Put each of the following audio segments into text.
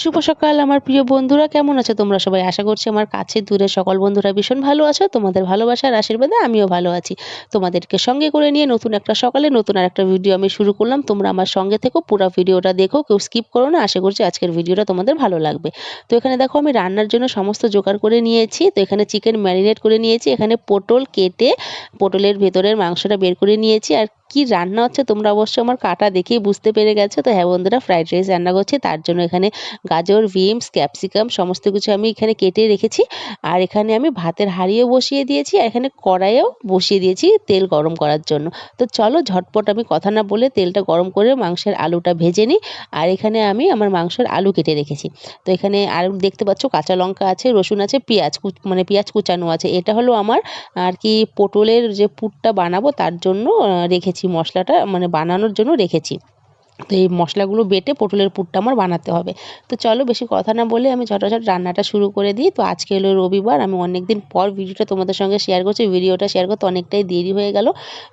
শুভ সকাল, আমার প্রিয় বন্ধুরা। কেমন আছো তোমরা সবাই? আশা করছি আমার কাছে দূরে সকল বন্ধুরা ভীষণ ভালো আছো। তোমাদের ভালোবাসার আশীর্বাদে আমিও ভালো আছি। তোমাদেরকে সঙ্গে করে নিয়ে নতুন একটা সকালে নতুন আর একটা ভিডিও আমি শুরু করলাম। তোমরা আমার সঙ্গে থেকো, পুরো ভিডিওটা দেখো। কেউ স্কিপ করো না, আশা করছি আজকের ভিডিওটা তোমাদের ভালো লাগবে। তো এখানে দেখো, আমি রান্নার জন্য সমস্ত জোগাড় করে নিয়েছি। তো এখানে চিকেন ম্যারিনেট করে নিয়েছি। এখানে পটল কেটে পটলের ভেতরের মাংসটা বের করে নিয়েছি। আর কি রান্না হচ্ছে তোমরা অবশ্যই আমার কাটা দেখেই বুঝতে পেরে গেছো। তো হ্যাঁ বন্ধুরা, ফ্রাইড রাইস রান্না করছি, তার জন্য এখানে গাজর, বিনস, ক্যাপসিকাম, সমস্ত কিছু আমি এখানে কেটে রেখেছি। আর এখানে আমি ভাতের হাঁড়িও বসিয়ে দিয়েছি আর এখানে কড়াইও বসিয়ে দিয়েছি তেল গরম করার জন্য। তো চলো ঝটপট আমি কথা না বলে তেলটা গরম করে মাংসের আলুটা ভেজে নিই। আর এখানে আমি আমার মাংসের আলু কেটে রেখেছি। তো এখানে আর দেখতে পাচ্ছ কাঁচা লঙ্কা আছে, রসুন আছে, পেঁয়াজ মানে পেঁয়াজ কুচানো আছে। এটা হলো আমার আর কি পটলের যে পুরটা বানাবো তার জন্য রেখেছি। মশলাটা মানে বানানোর জন্য রেখেছি। তো এই মশলাগুলো বেটে পটলের পুরটা আমার বানাতে হবে। তো চলো বেশি কথা না বলে আমি ঝটাঝট রান্নাটা শুরু করে দিই। তো আজকে হলো রবিবার, আমি অনেক দিন পর ভিডিওটা তোমাদের সঙ্গে শেয়ার করছি। ভিডিওটা শেয়ার করতে অনেকটাই দেরি হয়ে গেল।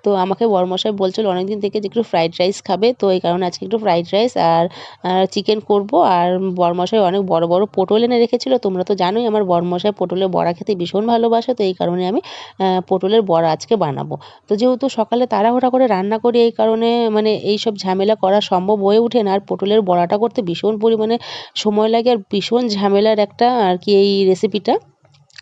তো আমাকে বরমশাই বলছিল অনেকদিন থেকে যে একটু ফ্রাইড রাইস খাবে। তো এই কারণে আজকে একটু ফ্রাইড রাইস আর চিকেন করব। আর বরমশাই অনেক বড় বড় পটল এনে রেখেছিল। তোমরা তো জানোই আমার বরমশাই পটলের বড়া খেতে ভীষণ ভালোবাসে। তো এই কারণে আমি পটলের বড়া আজকে বানাবো। তো যেহেতু সকালে তাড়াহুড়া করে রান্না করি, এই কারণে মানে এই সব ঝামেলা করা সম্ভব হয়ে ওঠে না। আর পটলের বড়াটা করতে ভীষণ পরিমাণে সময় লাগে আর ভীষণ ঝামেলার একটা আর কি এই রেসিপিটা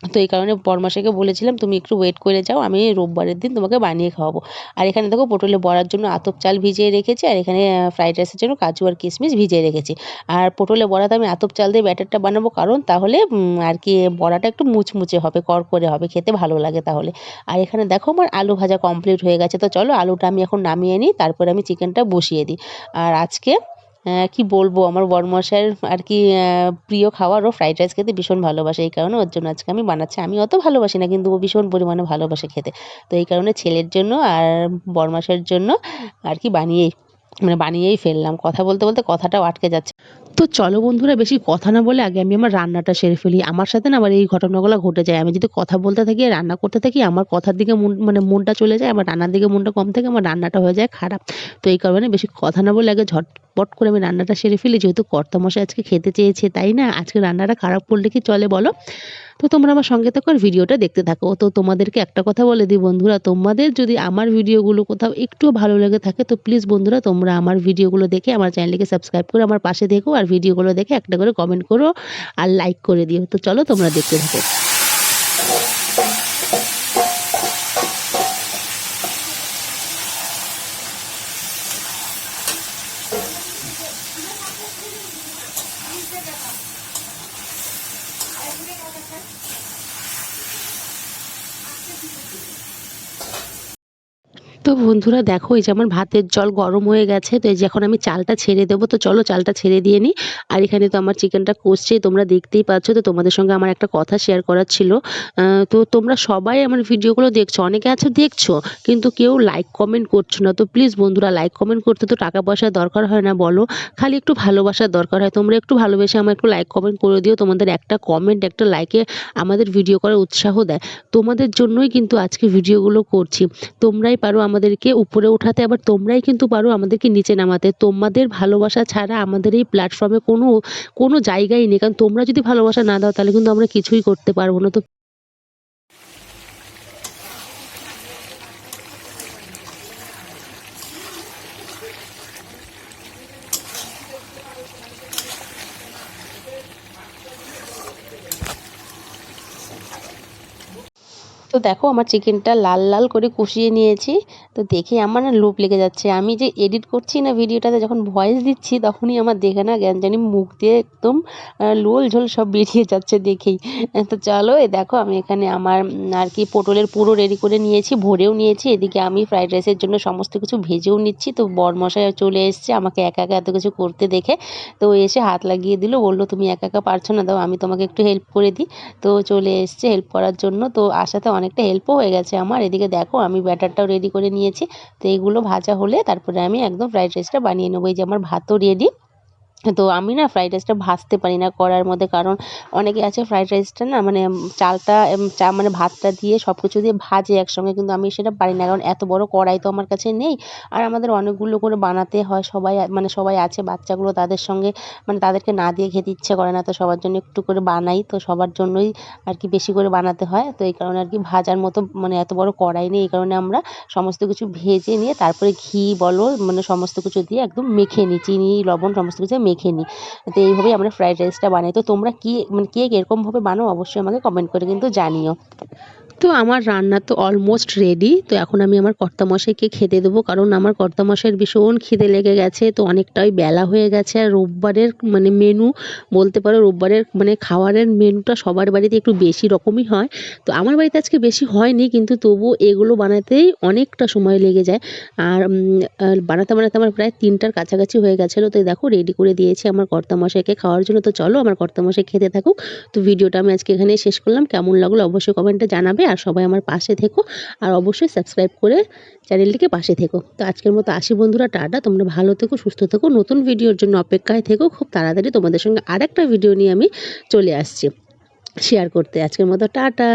তো এই কারণে বরমাসাকে বলেছিলাম, তুমি একটু ওয়েট করে যাও, আমি রোববারের দিন তোমাকে বানিয়ে খাওয়াবো। আর এখানে দেখো পটলে বড়ার জন্য আতপ চাল ভিজিয়ে রেখেছি, আর এখানে ফ্রাইড রাইসের জন্য কাজু আর কিশমিশ ভিজিয়ে রেখেছি। আর পটলে বড়াতে আমি আতপ চাল দিয়ে ব্যাটারটা বানাবো, কারণ তাহলে আর কি বড়াটা একটু মুচমুচে হবে করকরে হবে, খেতে ভালো লাগে তাহলে। আর এখানে দেখো আমার আলু ভাজা কমপ্লিট হয়ে গেছে, তো চলো আলুটা আমি এখন নামিয়ে নিই, তারপরে আমি চিকেনটা বসিয়ে দিই। আর আজকে কি বলব? আমার বরমশাইয়ের আর কি প্রিয় খাবার ও ফ্রাইড রাইস খেতে ভীষণ ভালোবাসে এই কারণে। ওর জন্য আজকে আমি বানাচ্ছি। আমি অত ভালোবাসি না, কিন্তু ও ভীষণ পরিমাণে ভালোবাসে খেতে। তো এই কারণে ছেলের জন্য আর বরমাসের জন্য আর কি বানিয়েই মানে বানিয়েই ফেললাম। কথা বলতে বলতে কথাটাও আটকে যাচ্ছে। তো চলো বন্ধুরা, বেশি কথা না বলে আগে আমি আমার রান্নাটা সেরে ফেলি। আমার সাথে না আবার এই ঘটনাগুলো ঘটে যায়। আমি যদি কথা বলতে থাকি, রান্না করতে থাকি, আমার কথার দিকে মন মানে মনটা চলে যায়, আমার রান্নার দিকে মনটা কম থাকে, আমার রান্নাটা হয়ে যায় খারাপ। তো এই কারণে বেশি কথা না বলে আগে ঝটপট করে আমি রান্নাটা সেরে ফেলি, যেহেতু কর্তামশাই আজকে খেতে চেয়েছে, তাই না? আজকে রান্নাটা খারাপ করলে কি চলে বলো? তো তোমরা আমার সঙ্গে থাকো ভিডিওটা দেখতে থাকো। তো তোমাদেরকে একটা কথা বলে দিই বন্ধুরা, তোমাদের যদি আমার ভিডিওগুলো কোথাও একটু ভালো লেগে থাকে, তো প্লিজ বন্ধুরা তোমরা আমার ভিডিওগুলো দেখে আমার চ্যানেলকে সাবস্ক্রাইব করে আমার পাশে দেখো আর ভিডিওগুলো দেখে একটা করে কমেন্ট করো আর লাইক করে দিও। তো চলো তোমরা দেখতে থাকো। তো বন্ধুরা দেখো, এই যে আমার ভাতের জল গরম হয়ে গেছে, তো এই যে এখন আমি চালটা ছেড়ে দেবো। তো চলো চালটা ছেড়ে দিয়ে নিই। আর এখানে তো আমার চিকেনটা কষছে, তোমরা দেখতেই পাচ্ছ। তো তোমাদের সঙ্গে আমার একটা কথা শেয়ার করার ছিল। তো তোমরা সবাই আমার ভিডিওগুলো দেখছ, অনেকে আছো দেখছ, কিন্তু কেউ লাইক কমেন্ট করছ না। তো প্লিজ বন্ধুরা লাইক কমেন্ট করতে তো টাকা পয়সার দরকার হয় না, বলো। খালি একটু ভালোবাসার দরকার হয়। তোমরা একটু ভালোবেসে আমার একটু লাইক কমেন্ট করে দিও। তোমাদের একটা কমেন্ট একটা লাইকে আমাদের ভিডিও করার উৎসাহ দেয়। তোমাদের জন্যই কিন্তু আজকে ভিডিওগুলো করছি। তোমরাই পারো আমাদেরকে উপরে উঠাতে, আবার তোমরাই কিন্তু পারো আমাদেরকে নিচে নামাতে। তোমাদের ভালোবাসা ছাড়া আমাদের এই প্ল্যাটফর্মে কোনো কোনো জায়গাই নেই। কারণ তোমরা যদি ভালোবাসা না দাও, তাহলে কিন্তু আমরা কিছুই করতে পারব না। তো তো দেখো আমার চিকেনটা লাল লাল করে কষিয়ে নিয়েছি। তো দেখে আমার না লোভ লেগে যাচ্ছে। আমি যে এডিট করছি না ভিডিওটাতে, যখন ভয়েস দিচ্ছি, তখনই আমার দেখে না জ্ঞান জানি মুখ দিয়ে একদম লোল ঝোল সব বেরিয়ে যাচ্ছে দেখেই। তো চলো, এ দেখো আমি এখানে আমার আর কি পটলের পুরো রেডি করে নিয়েছি, ভরেও নিয়েছি। এদিকে আমি ফ্রাইড রাইসের জন্য সমস্ত কিছু ভেজেও নিচ্ছি। তো বরমশাই চলে এসছে আমাকে একা একা এত কিছু করতে দেখে। তো এসে হাত লাগিয়ে দিল, বলল, তুমি একা একা পারছ না, দাও, আমি তোমাকে একটু হেল্প করে দিই। তো চলে এসছে হেল্প করার জন্য। তো আসাতে অনেকটা হেল্পও হয়ে গেছে আমার। এদিকে দেখো, আমি ব্যাটারটাও রেডি করে নিয়েছি। তো এইগুলো ভাজা হলে তারপরে আমি একদম ফ্রাইড রাইসটা বানিয়ে নেব। এই যে আমার ভাতও রেডি তো আমি না ফ্রাইড রাইসটা ভাজতে পারি না কড়াইয়ের মধ্যে, কারণ অনেকে আছে ফ্রাইড রাইসটা না মানে চালটা চা মানে ভাতটা দিয়ে সব কিছু দিয়ে ভাজে একসঙ্গে, কিন্তু আমি সেটা পারি না, কারণ এত বড় কড়াই তো আমার কাছে নেই। আর আমাদের অনেকগুলো করে বানাতে হয়, সবাই মানে সবাই আছে, বাচ্চাগুলো তাদের সঙ্গে মানে তাদেরকে না দিয়ে খেতে ইচ্ছে করে না, তো সবার জন্য একটু করে বানাই, তো সবার জন্যই আর কি বেশি করে বানাতে হয়, তো এই কারণে আর কি ভাজার মতো মানে এত বড় কড়াই নেই, এই কারণে আমরা সমস্ত কিছু ভেজে নিয়ে তারপরে ঘি বলো মানে সমস্ত কিছু দিয়ে একদম মেখে নিই, চিনি, লবণ, সমস্ত কিছু মেখে নিই তো এইভাবেই আমরা ফ্রায়েড রাইসটা বানাই। তো তোমরা কী মানে কে এরকমভাবে বানাও অবশ্যই আমাকে কমেন্ট করে কিন্তু জানিও। তো আমার রান্না তো অলমোস্ট রেডি তো এখন আমি আমার কর্তামশাইকে খেতে দেবো, কারণ আমার কর্তামশাইয়ের ভীষণ খিদে লেগে গেছে, তো অনেকটাই বেলা হয়ে গেছে, আর রোববারের মানে মেনু বলতে পারো রোববারের মানে খাওয়ারের মেনুটা সবার বাড়িতে একটু বেশি রকমই হয়, তো আমার বাড়িতে আজকে বেশি হয়নি, কিন্তু তবু এগুলো বানাতেই অনেকটা সময় লেগে যায়, আর বানাতে বানাতে আমার প্রায় তিনটার কাছাকাছি হয়ে গেছিল, তো দেখো রেডি করে দিয়েছি আমার কর্তামশাইকে খাওয়ার জন্য, তো চলো আমার কর্তামশাই খেতে থাকুক, তো ভিডিওটা আমি আজকে এখানেই শেষ করলাম, কেমন লাগল অবশ্যই কমেন্টে জানাবে আর সবাই আমার পাশে থেকো। আর অবশ্যই সাবস্ক্রাইব করে চ্যানেলটিকে পাশে থেকো। তো আজকের মতো আসি বন্ধুরা, টাটা। তোমরা ভালো থেকো, সুস্থ থেকো। নতুন ভিডিওর জন্য অপেক্ষায় থেকো। খুব তাড়াতাড়ি তোমাদের সঙ্গে আরেকটা ভিডিও নিয়ে আমি চলে আসছি। শেয়ার করতে আজকের মতো, টাটা।